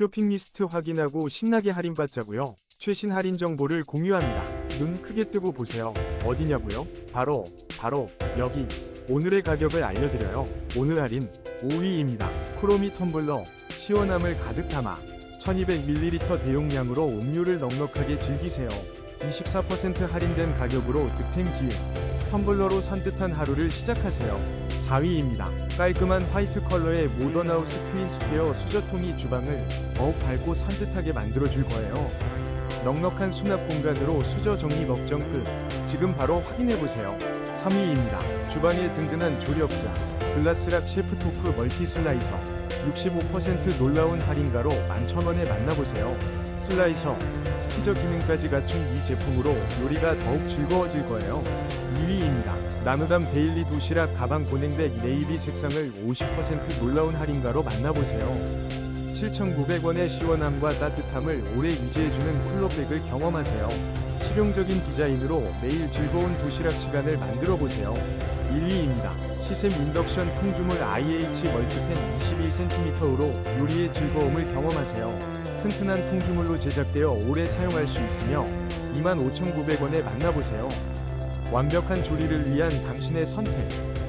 쇼핑 리스트 확인하고 신나게 할인받자고요. 최신 할인 정보를 공유합니다. 눈 크게 뜨고 보세요. 어디냐고요? 바로 바로 여기. 오늘의 가격을 알려드려요. 오늘 할인 5위입니다. 크로미 텀블러 시원함을 가득 담아 1200ml 대용량으로 음료를 넉넉하게 즐기세요. 24% 할인된 가격으로 득템 기회. 텀블러로 산뜻한 하루를 시작하세요. 4위입니다. 깔끔한 화이트 컬러의 모던하우스 트윈 스퀘어 수저통이 주방을 더욱 밝고 산뜻하게 만들어줄 거예요. 넉넉한 수납 공간으로 수저 정리 걱정 끝. 지금 바로 확인해보세요. 3위입니다. 주방의 든든한 조력자. 글라스락 셰프토프 멀티 슬라이서. 65% 놀라운 할인가로 11,000원에 만나보세요. 슬라이서, 스피저 기능까지 갖춘 이 제품으로 요리가 더욱 즐거워질 거예요. 2위입니다. 나누담 데일리 도시락 가방 보냉백 네이비 색상을 50% 놀라운 할인가로 만나보세요. 7,900원의 시원함과 따뜻함을 오래 유지해주는 쿨러백을 경험하세요. 실용적인 디자인으로 매일 즐거운 도시락 시간을 만들어 보세요. 1위입니다. 시샘 인덕션 통주물 IH 멀티팬 22cm으로 요리의 즐거움을 경험하세요. 튼튼한 통주물로 제작되어 오래 사용할 수 있으며 25,900원에 만나보세요. 완벽한 조리를 위한 당신의 선택.